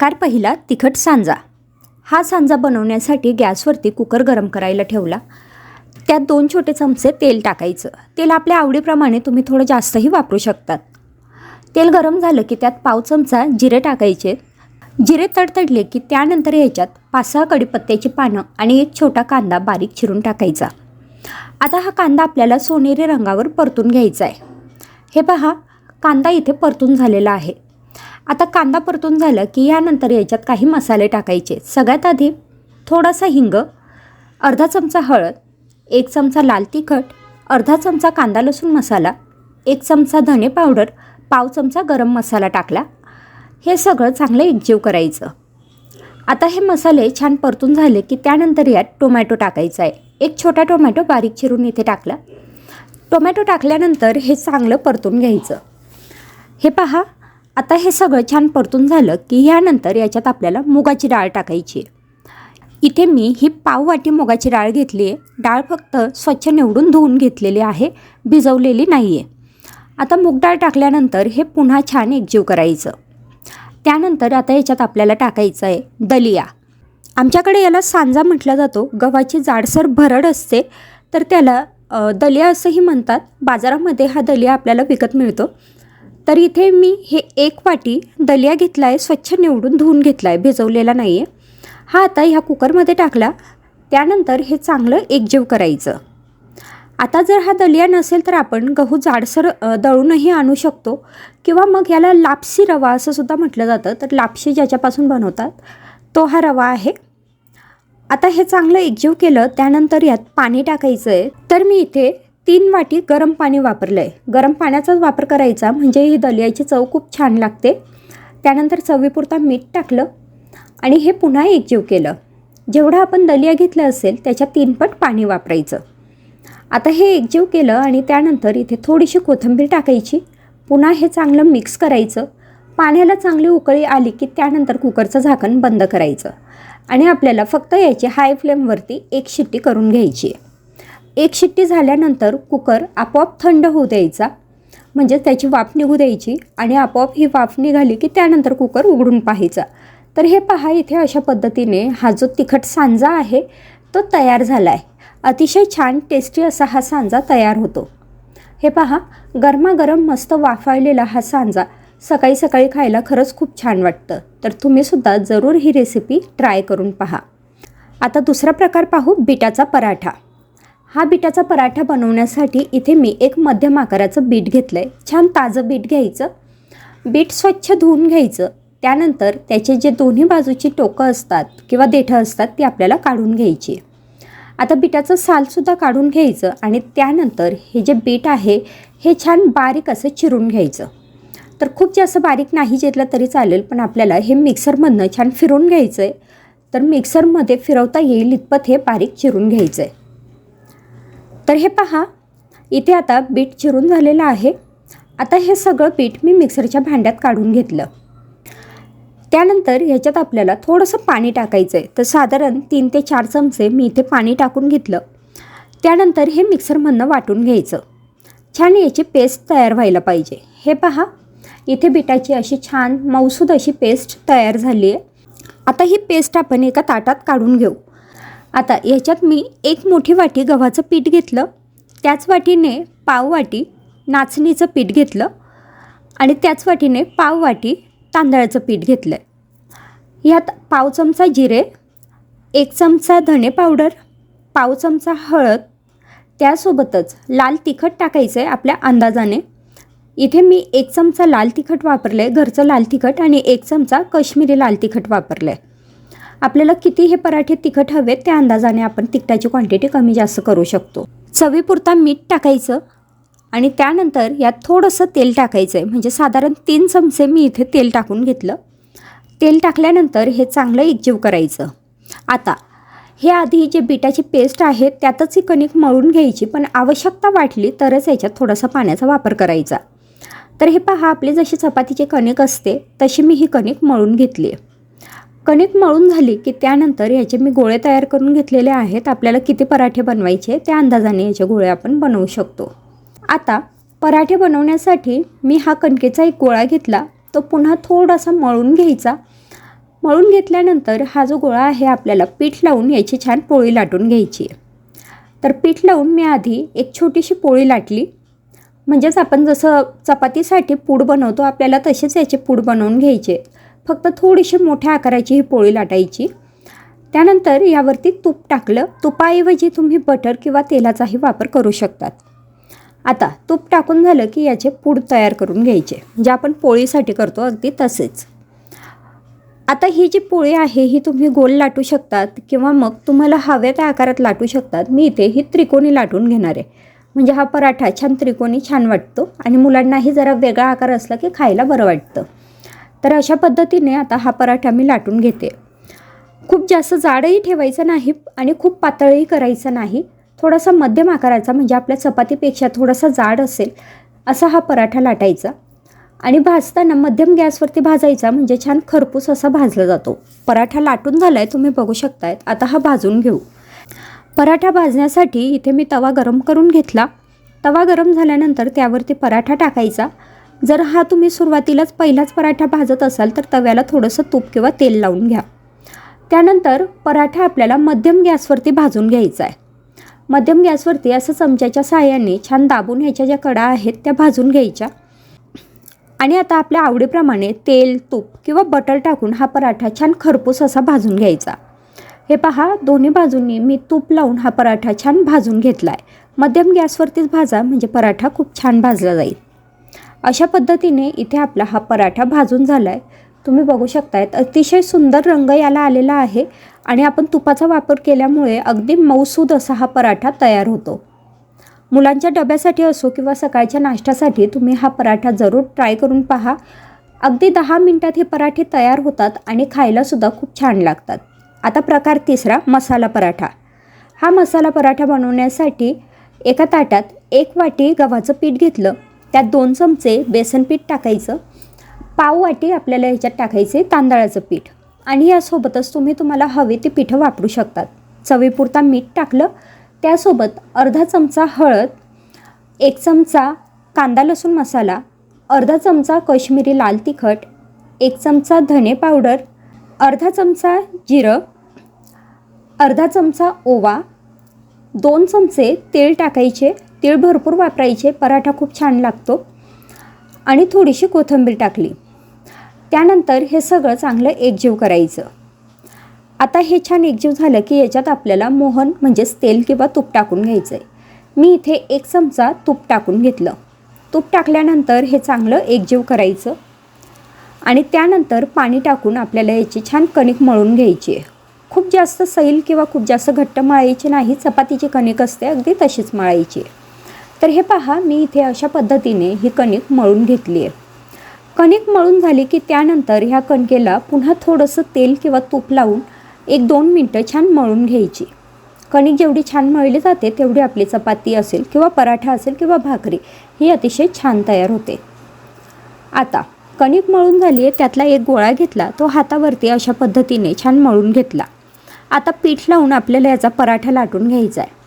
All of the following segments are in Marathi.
प्रकार पहिला तिखट सांजा. हा सांजा बनवण्यासाठी गॅसवरती कुकर गरम करायला ठेवला. त्यात दोन छोटे चमचे तेल टाकायचं. तेल आपल्या आवडीप्रमाणे तुम्ही थोडं जास्तही वापरू शकतात तेल गरम झालं की त्यात पाव चमचा जिरे टाकायचे. जिरे तडतडले की त्यानंतर ह्याच्यात पाच सहा कडीपत्त्याची पानं आणि एक छोटा कांदा बारीक चिरून टाकायचा. आता हा कांदा आपल्याला सोनेरी रंगावर परतून घ्यायचा आहे. हे पहा कांदा इथे परतून झालेला आहे. आता कांदा परतून झालं की यानंतर याच्यात काही मसाले टाकायचे. सगळ्यात आधी थोडासा हिंग अर्धा चमचा हळद एक चमचा लाल तिखट अर्धा चमचा कांदा लसूण मसाला एक चमचा धने पावडर पाव चमचा गरम मसाला टाकला. हे सगळं चांगलं एकजीव करायचं. आता हे मसाले छान परतून झाले की त्यानंतर यात टोमॅटो टाकायचा आहे. एक छोटा टोमॅटो बारीक चिरून इथे टाकला. टोमॅटो टाकल्यानंतर हे चांगलं परतून घ्यायचं. हे पहा आता हे सगळं छान परतून झालं की ह्यानंतर याच्यात आपल्याला मुगाची डाळ टाकायची. इथे मी ही पाव वाटी मुगाची डाळ घेतली आहे. डाळ फक्त स्वच्छ निवडून धुवून घेतलेली आहे. भिजवलेली नाही आहे आता मूग डाळ टाकल्यानंतर हे पुन्हा छान एकजीव करायचं. त्यानंतर आता याच्यात आपल्याला टाकायचं आहे दलिया. आमच्याकडे याला सांजा म्हटला जातो. गव्हाची जाडसर भरड असते. तर त्याला दलिया असंही म्हणतात. बाजारामध्ये हा दलिया आपल्याला विकत मिळतो. तर इथे मी हे एक वाटी दलिया घेतला आहे स्वच्छ निवडून धुवून घेतला आहे भिजवलेला नाही आहे हा आता ह्या कुकरमध्ये टाकला त्यानंतर हे चांगलं एकजीव करायचं. आता जर हा दलिया नसेल तर आपण गहू जाडसर दळूनही आणू शकतो. किंवा मग याला लापसी रवा असं सुद्धा म्हटलं जातं तर लापशी ज्याच्यापासून बनवतात तो हा रवा आहे. आता हे चांगलं एकजीव केलं त्यानंतर यात पाणी टाकायचं आहे तर मी इथे तीन वाटी गरम पाणी वापरलं आहे गरम पाण्याचाच वापर करायचा म्हणजे ही दलियाची चव खूप छान लागते. त्यानंतर चवीपुरता मीठ टाकलं आणि हे पुन्हा एकजीव केलं. जेवढं आपण दलिया घेतलं असेल त्याच्या तीनपट पाणी वापरायचं. आता हे एकजीव केलं आणि त्यानंतर इथे थोडीशी कोथिंबीर टाकायची. पुन्हा हे चांगलं मिक्स करायचं. पाण्याला चांगली उकळी आली की त्यानंतर कुकरचं झाकण बंद करायचं. आणि आपल्याला फक्त याची हाय फ्लेमवरती एक शिट्टी करून घ्यायची आहे. एक शिट्टी झाल्यानंतर कुकर आपोआप थंड होऊ द्यायचा. म्हणजे त्याची वाफ निघू द्यायची आणि आपोआप ही वाफ निघाली की त्यानंतर कुकर उघडून पाहायचा. तर हे पहा इथे अशा पद्धतीने हा जो तिखट सांजा आहे तो तयार झाला आहे अतिशय छान टेस्टी असा हा सांजा तयार होतो. हे पहा गरमागरम मस्त वाफाळलेला हा सांजा. सकाळी सकाळी खायला खरंच खूप छान वाटतं. तर तुम्हीसुद्धा जरूर ही रेसिपी ट्राय करून पहा. आता दुसरा प्रकार पाहू बिटाचा पराठा. हा बिटाचा पराठा बनवण्यासाठी इथे मी एक मध्यम आकाराचं बीट घेतलं आहे छान ताजं बीट घ्यायचं. बीट स्वच्छ धुवून घ्यायचं. त्यानंतर त्याचे जे दोन्ही बाजूची टोकं असतात किंवा देठं असतात ती आपल्याला काढून घ्यायची. आता बिटाचं सालसुद्धा काढून घ्यायचं आणि त्यानंतर हे जे बीट आहे हे छान बारीक असं चिरून घ्यायचं. तर खूप जास्त बारीक नाही चिरलं तरी चालेल पण आपल्याला हे मिक्सरमधनं छान फिरून घ्यायचं आहे तर मिक्सरमध्ये फिरवता येईल इतपत हे बारीक चिरून घ्यायचं आहे तर हे पहा इथे आता बीट चिरून झालेलं आहे. आता हे सगळं पीठ मी मिक्सरच्या भांड्यात काढून घेतलं. त्यानंतर ह्याच्यात आपल्याला थोडंसं पाणी टाकायचं आहे तर साधारण तीन ते चार चमचे मी इथे पाणी टाकून घेतलं. त्यानंतर हे मिक्सरमधनं वाटून घ्यायचं. छान याची पेस्ट तयार व्हायला पाहिजे. हे पहा इथे बिटाची अशी छान मऊसूद अशी पेस्ट तयार झाली आहे आता ही पेस्ट आपण एका ताटात काढून घेऊ. आता ह्याच्यात मी एक मोठी वाटी गव्हाचं पीठ घेतलं. त्याच वाटीने पाव वाटी नाचणीचं पीठ घेतलं. आणि त्याच वाटीने पाव वाटी तांदळाचं पीठ घेतलं आहे ह्यात पाव चमचा जिरे एक चमचा धने पावडर पाव चमचा हळद. त्यासोबतच लाल तिखट टाकायचं आहे आपल्या अंदाजाने. इथे मी एक चमचा लाल तिखट वापरलं आहे घरचं लाल तिखट आणि एक चमचा कश्मीरी लाल तिखट वापरलं आहे आपल्याला किती हे पराठे तिखट हवेत त्या अंदाजाने आपण तिखटाची क्वांटिटी कमी जास्त करू शकतो. चवीपुरता मीठ टाकायचं आणि त्यानंतर यात थोडंसं तेल टाकायचं आहे म्हणजे साधारण तीन चमचे मी इथे तेल टाकून घेतलं. तेल टाकल्यानंतर हे चांगलं एकजीव करायचं. आता हे आधी जे बिटाची पेस्ट आहे त्यातच ही कणिक मळून घ्यायची पण आवश्यकता वाटली तरच याच्यात थोडासा पाण्याचा वापर करायचा. तर हे पहा आपली जशी चपातीची कणिक असते तशी मी ही कणिक मळून घेतली आहे कणिक मळून झाली की त्यानंतर याचे मी गोळे तयार करून घेतलेले आहेत. आपल्याला किती पराठे बनवायचे त्या अंदाजाने याचे गोळे आपण बनवू शकतो. आता पराठे बनवण्यासाठी मी हा कणकेचा एक गोळा घेतला. तो पुन्हा थोडासा मळून घ्यायचा. मळून घेतल्यानंतर हा जो गोळा आहे आपल्याला पीठ लावून याची छान पोळी लाटून घ्यायची आहे. तर पीठ लावून मी आधी एक छोटीशी पोळी लाटली. म्हणजेच आपण जसं चपातीसाठी पूड बनवतो आपल्याला तसेच याचे पूड बनवून घ्यायचे. फक्त थोडीशी मोठ्या आकाराची ही पोळी लाटायची. त्यानंतर यावरती तूप टाकलं. तुपाऐवजी तुम्ही बटर किंवा तेलाचाही वापर करू शकतात. आता तूप टाकून झालं की याचे पूड तयार करून घ्यायचे जे आपण पोळीसाठी करतो अगदी तसेच. आता ही जी पोळी आहे ही तुम्ही गोल लाटू शकतात किंवा मग तुम्हाला हव्या त्या आकारात लाटू शकतात. मी इथे ही त्रिकोणी लाटून घेणार आहे. म्हणजे हा पराठा छान त्रिकोणी छान वाटतो आणि मुलांनाही जरा वेगळा आकार असला की खायला बरं वाटतं. तर अशा पद्धतीने आता हा पराठा मी लाटून घेते. खूप जास्त जाडही ठेवायचं नाही आणि खूप पातळही करायचं नाही. थोडासा मध्यम आकाराचा म्हणजे आपल्या चपातीपेक्षा थोडासा जाड असेल असा हा पराठा लाटायचा. आणि भाजताना मध्यम गॅसवरती भाजायचा म्हणजे छान खरपूस असा भाजला जातो. पराठा लाटून झाला आहे तुम्ही बघू शकतायत. आता हा भाजून घेऊ. पराठा भाजण्यासाठी इथे मी तवा गरम करून घेतला. तवा गरम झाल्यानंतर त्यावरती पराठा टाकायचा. जर हा तुम्ही सुरुवातीलाच पहिलाच पराठा भाजत असाल तर तव्याला थोडंसं तूप किंवा तेल लावून घ्या. त्यानंतर पराठा आपल्याला मध्यम गॅसवरती भाजून घ्यायचा आहे. मध्यम गॅसवरती असं चमच्याच्या साहाय्याने छान दाबून ह्याच्या ज्या कडा आहेत त्या भाजून घ्यायच्या. आणि आता आपल्या आवडीप्रमाणे तेल तूप किंवा बटर टाकून हा पराठा छान खरपूस असा भाजून घ्यायचा. हे पहा दोन्ही बाजूंनी मी तूप लावून हा पराठा छान भाजून घेतला आहे मध्यम गॅसवरतीच भाजा म्हणजे पराठा खूप छान भाजला जाईल. अशा पद्धतीने इथे आपला हा पराठा भाजून झाला आहे तुम्ही बघू शकतायत अतिशय सुंदर रंग याला आलेला आहे आणि आपण तुपाचा वापर केल्यामुळे अगदी मऊसूद असा हा पराठा तयार होतो. मुलांच्या डब्यासाठी असो किंवा सकाळच्या नाश्त्यासाठी तुम्ही हा पराठा जरूर ट्राय करून पहा. अगदी दहा मिनटात हे पराठे तयार होतात आणि खायलासुद्धा खूप छान लागतात. आता प्रकार तिसरा मसाला पराठा. हा मसाला पराठा बनवण्यासाठी एका ताटात एक वाटी गव्हाचं पीठ घेतलं. त्यात दोन चमचे बेसन पीठ टाकायचं. पाव वाटी आपल्याला ह्याच्यात टाकायचे तांदळाचं पीठ. आणि यासोबतच तुम्ही तुम्हाला हवे ती पिठं वापरू शकतात. चवीपुरता मीठ टाकलं त्यासोबत अर्धा चमचा हळद एक चमचा कांदा लसूण मसाला अर्धा चमचा कश्मीरी लाल तिखट एक चमचा धने पावडर अर्धा चमचा जिरं अर्धा चमचा ओवा दोन चमचे तेल टाकायचे तीळ भरपूर वापरायचे पराठा खूप छान लागतो. आणि थोडीशी कोथिंबीर टाकली. त्यानंतर हे सगळं चांगलं एकजीव करायचं. आता हे छान एकजीव झालं की याच्यात आपल्याला मोहन म्हणजेच तेल किंवा तूप टाकून घ्यायचं आहे मी इथे एक चमचा तूप टाकून घेतलं. तूप टाकल्यानंतर हे चांगलं एकजीव करायचं. आणि त्यानंतर पाणी टाकून आपल्याला याची छान कणिक मळून घ्यायची आहे. खूप जास्त सैल किंवा खूप जास्त घट्ट मळायची नाही चपातीची कणिक असते अगदी तशीच मळायची आहे. तर हे पहा मी इथे अशा पद्धतीने ही कणिक मळून घेतली आहे कणिक मळून झाली की त्यानंतर ह्या कणकेला पुन्हा थोडंसं तेल किंवा तूप लावून एक दोन मिनटं छान मळून घ्यायची. कणिक जेवढी छान मळली जाते तेवढी आपली चपाती असेल किंवा पराठा असेल किंवा भाकरी ही अतिशय छान तयार होते. आता कणिक मळून झाली आहे त्यातला एक गोळा घेतला तो हातावरती अशा पद्धतीने छान मळून घेतला. आता पीठ लावून आपल्याला याचा पराठा लाटून घ्यायचा आहे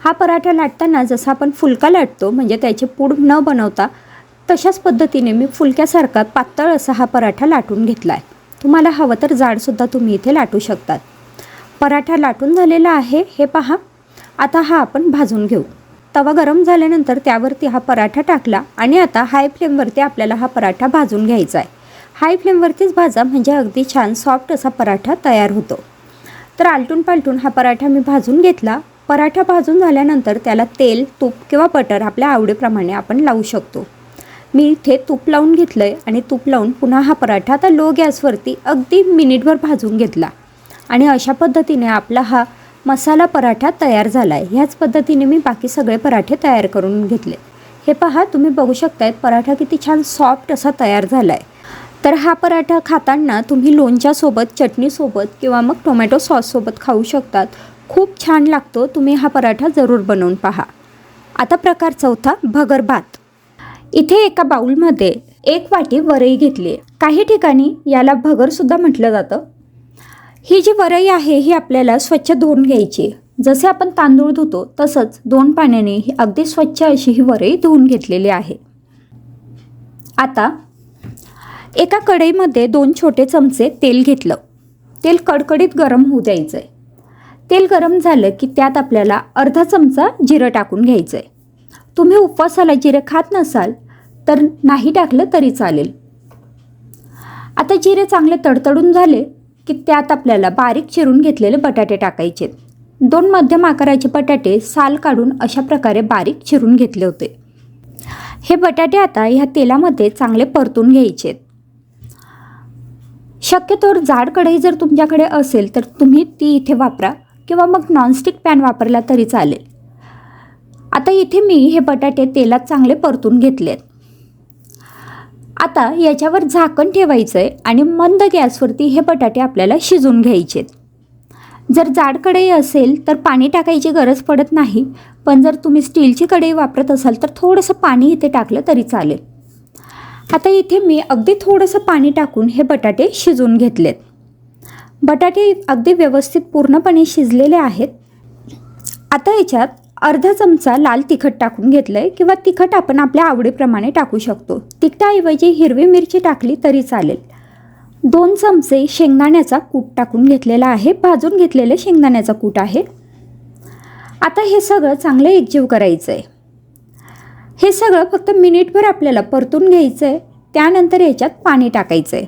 हा पराठा लाटताना जसा आपण फुलका लाटतो म्हणजे त्याचे पूड न बनवता तशाच पद्धतीने मी फुलक्यासारखा पातळ असा हा पराठा लाटून घेतला आहे तुम्हाला हवं तर जाडसुद्धा तुम्ही इथे लाटू शकतात. पराठा लाटून झालेला आहे हे पहा. आता हा आपण भाजून घेऊ. तवा गरम झाल्यानंतर त्यावरती हा पराठा टाकला आणि आता हाय फ्लेमवरती आपल्याला हा पराठा भाजून घ्यायचा आहे हाय फ्लेमवरतीच भाजा म्हणजे अगदी छान सॉफ्ट असा पराठा तयार होतो. तर आलटून पालटून हा पराठा मी भाजून घेतला. पराठा भाजून झाल्यानंतर त्याला तेल तूप किंवा बटर आपल्या आवडीप्रमाणे आपण लावू शकतो. मी इथे तूप लावून घेतलं आहे आणि तूप लावून पुन्हा हा पराठा आता लो गॅसवरती अगदी मिनिटभर भाजून घेतला. आणि अशा पद्धतीने आपला हा मसाला पराठा तयार झाला आहे ह्याच पद्धतीने मी बाकी सगळे पराठे तयार करून घेतले. हे पहा तुम्ही बघू शकतायत पराठा किती छान सॉफ्ट असा तयार झाला आहे तर हा पराठा खाताना तुम्ही लोणच्यासोबत चटणीसोबत किंवा मग टोमॅटो सॉससोबत खाऊ शकतात. खूप छान लागतो तुम्ही हा पराठा जरूर बनवून पहा. आता प्रकार चौथा भगर भात. इथे एका बाऊलमध्ये एक वाटी वरई घेतली आहे. काही ठिकाणी याला भगरसुद्धा म्हटलं जातं. ही जी वरई आहे ही आपल्याला स्वच्छ धुवून घ्यायची जसे आपण तांदूळ धुतो तसंच दोन पाण्याने ही अगदी स्वच्छ अशी ही वरई धुवून घेतलेली आहे. आता एका कढईमध्ये दोन छोटे चमचे तेल घेतलं. तेल कडकडीत गरम होऊ द्यायचं आहे तेल गरम झालं की त्यात आपल्याला अर्धा चमचा जिरं टाकून घ्यायचं आहे तुम्ही उपवासाला जिरे खात नसाल तर नाही टाकलं तरी चालेल. आता जिरे चांगले तडतडून झाले की त्यात आपल्याला बारीक चिरून घेतलेले बटाटे टाकायचे. दोन मध्यम आकाराचे बटाटे साल काढून अशा प्रकारे बारीक चिरून घेतले होते. हे बटाटे आता ह्या तेलामध्ये चांगले परतून घ्यायचे. शक्यतोवर जाड कढई जर तुमच्याकडे असेल तर तुम्ही ती इथे वापरा. किंवा मग नॉनस्टिक पॅन वापरला तरी चालेल. आता इथे मी हे बटाटे तेलात चांगले परतून घेतलेत. आता याच्यावर झाकण ठेवायचं आहे आणि मंद गॅसवरती हे बटाटे आपल्याला शिजून घ्यायचे जर जाड कढई असेल तर पाणी टाकायची गरज पडत नाही पण जर तुम्ही स्टीलची कढई वापरत असाल तर थोडंसं पाणी इथे टाकलं तरी चालेल. आता इथे मी अगदी थोडंसं पाणी टाकून हे बटाटे शिजवून घेतलेत. बटाटे अगदी व्यवस्थित पूर्णपणे शिजलेले आहेत. आता याच्यात अर्धा चमचा लाल तिखट टाकून घेतलं आहे किंवा तिखट आपण आपल्या आवडीप्रमाणे टाकू शकतो. तिखटाऐवजी हिरवी मिरची टाकली तरी चालेल. दोन चमचे शेंगदाण्याचा कूट टाकून घेतलेला आहे. भाजून घेतलेले शेंगदाण्याचा कूट आहे. आता हे सगळं चांगलं एकजीव करायचं आहे हे सगळं फक्त मिनिटभर आपल्याला परतून घ्यायचं आहे त्यानंतर याच्यात पाणी टाकायचं आहे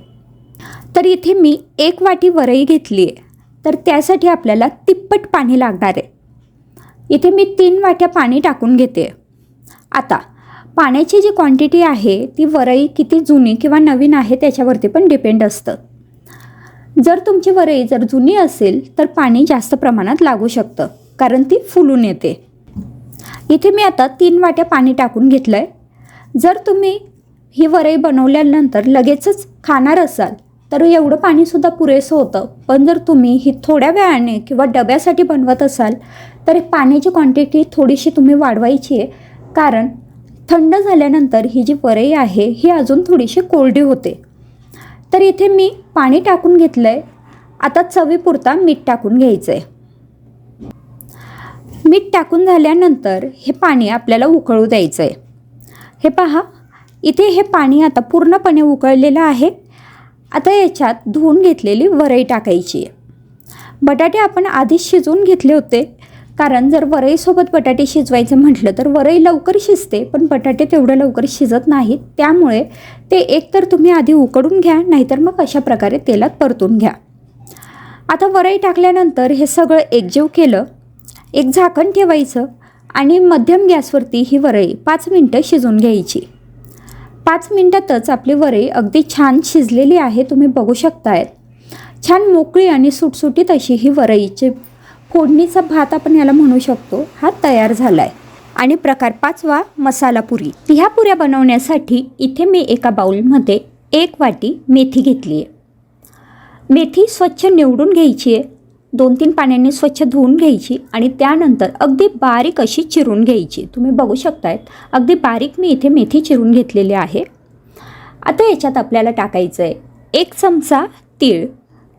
तर इथे मी एक वाटी वरई घेतली आहे. तर त्यासाठी आपल्याला तिप्पट पाणी लागणार आहे. इथे मी तीन वाट्या पाणी टाकून घेते. आता पाण्याची जी क्वांटिटी आहे ती वरई किती जुनी किंवा नवीन आहे त्याच्यावरती पण डिपेंड असतं. जर तुमची वरई जर जुनी असेल तर पाणी जास्त प्रमाणात लागू शकतं कारण ती फुलून येते. इथे मी आता तीन वाट्या पाणी टाकून घेतलं आहे जर तुम्ही ही वरई बनवल्यानंतर लगेचच खाणार असाल तर एवढं पाणीसुद्धा पुरेसं होतं. पण जर तुम्ही ही थोड्या वेळाने किंवा डब्यासाठी बनवत असाल तर पाण्याची क्वांटिटी थोडीशी तुम्ही वाढवायची आहे. कारण थंड झाल्यानंतर ही जी वरई आहे ही अजून थोडीशी कोरडी होते. तर इथे मी पाणी टाकून घेतलं आहे आता चवीपुरता मीठ टाकून घ्यायचं आहे मीठ टाकून झाल्यानंतर हे पाणी आपल्याला उकळू द्यायचं आहे हे पहा इथे हे पाणी आता पूर्णपणे उकळलेलं आहे. आता याच्यात धुवून घेतलेली वरई टाकायची आहे. बटाटे आपण आधीच शिजवून घेतले होते. कारण जर वरईसोबत बटाटे शिजवायचं म्हटलं तर वरई लवकर शिजते पण बटाटे तेवढं लवकर शिजत नाहीत. त्यामुळे ते एकतर तुम्ही आधी उकडून घ्या नाहीतर मग अशा प्रकारे तेलात परतून घ्या. आता वरई टाकल्यानंतर हे सगळं एकजीव केलं. एक झाकण ठेवायचं आणि मध्यम गॅसवरती ही वरई पाच मिनटं शिजून घ्यायची. पाच मिनटातच आपली वरई अगदी छान शिजलेली आहे तुम्ही बघू शकतायत. छान मोकळी आणि सुटसुटीत अशी ही वरईची फोडणीचा भात आपण याला म्हणू शकतो हा तयार झाला आहे आणि प्रकार पाचवा मसाला पुरी. ह्या पुऱ्या बनवण्यासाठी इथे मी एका बाउलमध्ये एक वाटी मेथी घेतली आहे मेथी स्वच्छ निवडून घ्यायची आहे दोन तीन पाण्याने स्वच्छ धुवून घ्यायची आणि त्यानंतर अगदी बारीक अशी चिरून घ्यायची. तुम्ही बघू शकतायत अगदी बारीक मी इथे मेथी चिरून घेतलेली आहे. आता याच्यात आपल्याला टाकायचं आहे एक चमचा तीळ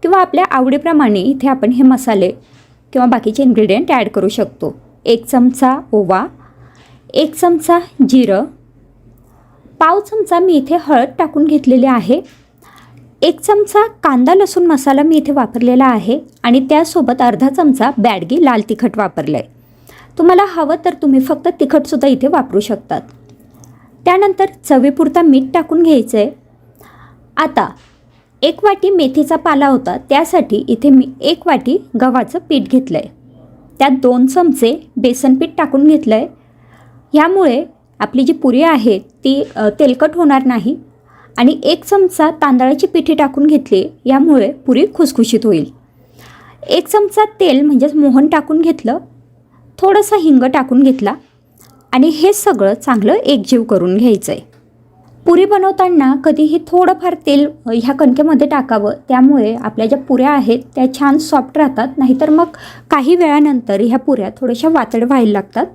किंवा आपल्या आवडीप्रमाणे इथे आपण हे मसाले किंवा बाकीचे इन्ग्रेडियंट ॲड करू शकतो. एक चमचा ओवा एक चमचा जिरं पाव चमचा मी इथे हळद टाकून घेतलेली आहे. एक चमचा कांदा लसूण मसाला मी इथे वापरलेला आहे आणि त्यासोबत अर्धा चमचा बॅडगी लाल तिखट वापरलं आहे तुम्हाला हवं तर तुम्ही फक्त तिखटसुद्धा इथे वापरू शकतात. त्यानंतर चवीपुरता मीठ टाकून घ्यायचं आहे आता एक वाटी मेथीचा पाला होता त्यासाठी इथे मी एक वाटी गव्हाचं पीठ घेतलं आहे त्यात दोन चमचे बेसन पीठ टाकून घेतलं आहे ह्यामुळे आपली जी पुरी आहे ती तेलकट होणार नाही. आणि एक चमचा तांदळाची पिठी टाकून घेतली यामुळे पुरी खुसखुशीत होईल. एक चमचा तेल म्हणजेच मोहन टाकून घेतलं थोडंसं हिंग टाकून घेतला आणि हे सगळं चांगलं एकजीव करून घ्यायचं आहे पुरी बनवताना कधीही थोडंफार तेल ह्या कणकेमध्ये टाकावं त्यामुळे आपल्या ज्या पुऱ्या आहेत त्या छान सॉफ्ट राहतात. नाहीतर मग काही वेळानंतर ह्या पुऱ्या थोड्याशा वातड व्हायला लागतात.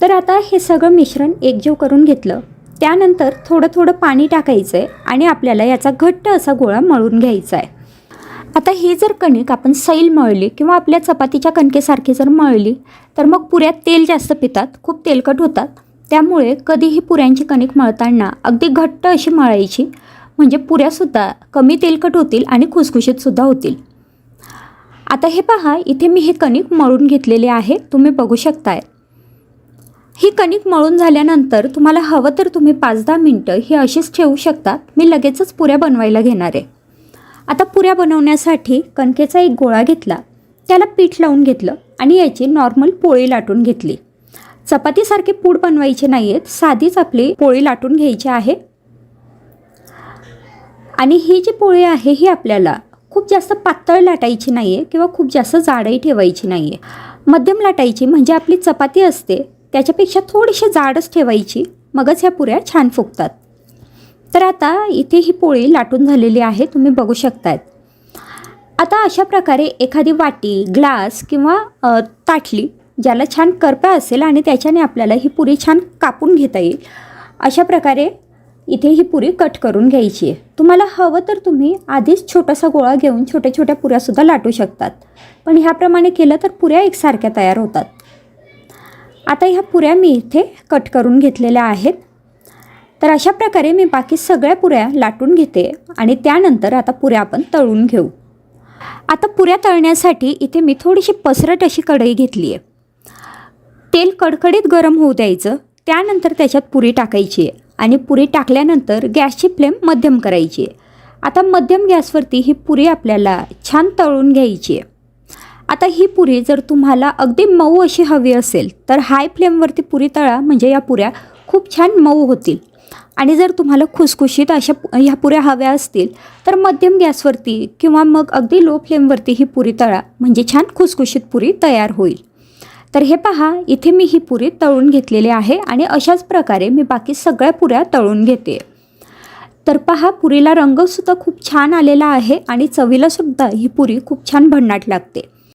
तर आता हे सगळं मिश्रण एकजीव करून घेतलं. त्यानंतर थोडं थोडं पाणी टाकायचं आहे आणि आपल्याला याचा घट्ट असा गोळा मळून घ्यायचा आहे आता ही जर कणिक आपण सैल मळली किंवा आपल्या चपातीच्या कणकेसारखी जर मळली तर मग पुऱ्यात तेल जास्त पितात खूप तेलकट होतात. त्यामुळे कधीही पुऱ्यांची कणिक मळताना अगदी घट्ट अशी मळायची म्हणजे पुऱ्यासुद्धा कमी तेलकट होतील आणि खुसखुशीतसुद्धा होतील. आता हे पहा इथे मी हे कणिक मळून घेतलेले आहे तुम्ही बघू शकताय. ही कणिक मळून झाल्यानंतर तुम्हाला हवं तर तुम्ही पाच दहा मिनटं ही अशीच ठेवू शकतात मी लगेचच पुऱ्या बनवायला घेणार आहे. आता पुऱ्या बनवण्यासाठी कणकेचा एक गोळा घेतला. त्याला पीठ लावून घेतलं आणि याची नॉर्मल पोळी लाटून घेतली. चपातीसारखे पूड बनवायचे नाही आहेत साधीच आपली पोळी लाटून घ्यायची आहे. आणि ही जी पोळी आहे ही आपल्याला खूप जास्त पातळ लाटायची नाही आहे किंवा खूप जास्त जाडही ठेवायची नाही आहे मध्यम लाटायची म्हणजे आपली चपाती असते. त्याच्यापेक्षा थोडीशी जाडच ठेवायची. मगच ह्या पुऱ्या छान फुगतात. तर आता इथे ही पोळी लाटून झालेली आहे तुम्ही बघू शकतायत. आता अशा प्रकारे एखादी वाटी ग्लास किंवा ताटली ज्याला छान करपा असेल आणि त्याच्याने आपल्याला ही पुरी छान कापून घेता येईल. अशा प्रकारे इथे ही पुरी कट करून घ्यायची आहे. तुम्हाला हवं तर तुम्ही आधीच छोटासा गोळा घेऊन छोट्या छोट्या पुऱ्यासुद्धा लाटू शकतात. पण ह्याप्रमाणे केलं तर पुऱ्या एकसारख्या तयार होतात. आता ह्या पुऱ्या मी इथे कट करून घेतलेल्या आहेत. तर अशा प्रकारे मी बाकी सगळ्या पुऱ्या लाटून घेते आणि त्यानंतर आता पुऱ्या आपण तळून घेऊ. आता पुऱ्या तळण्यासाठी इथे मी थोडीशी पसरट अशी कढई घेतली आहे. तेल कडकडीत गरम होऊ द्यायचं. त्यानंतर त्याच्यात पुरी टाकायची आहे आणि पुरी टाकल्यानंतर गॅसची फ्लेम मध्यम करायची आहे. आता मध्यम गॅसवरती ही पुरी आपल्याला छान तळून घ्यायची आहे. आता ही पुरी जर तुम्हाला अगदी मऊ अशी हवी असेल तर हाय फ्लेमवरती पुरी तळा म्हणजे या पुऱ्या खूप छान मऊ होतील. आणि जर तुम्हाला खुसखुशीत अशा ह्या पुऱ्या हव्या असतील तर मध्यम गॅसवरती किंवा मग अगदी लो फ्लेमवरती ही पुरी तळा म्हणजे छान खुसखुशीत पुरी तयार होईल. तर हे पहा इथे मी ही पुरी तळून घेतलेली आहे आणि अशाच प्रकारे मी बाकी सगळ्या पुऱ्या तळून घेते. तर पहा पुरीला रंगसुद्धा खूप छान आलेला आहे आणि चवीलासुद्धा ही पुरी खूप छान भन्नाट लागते.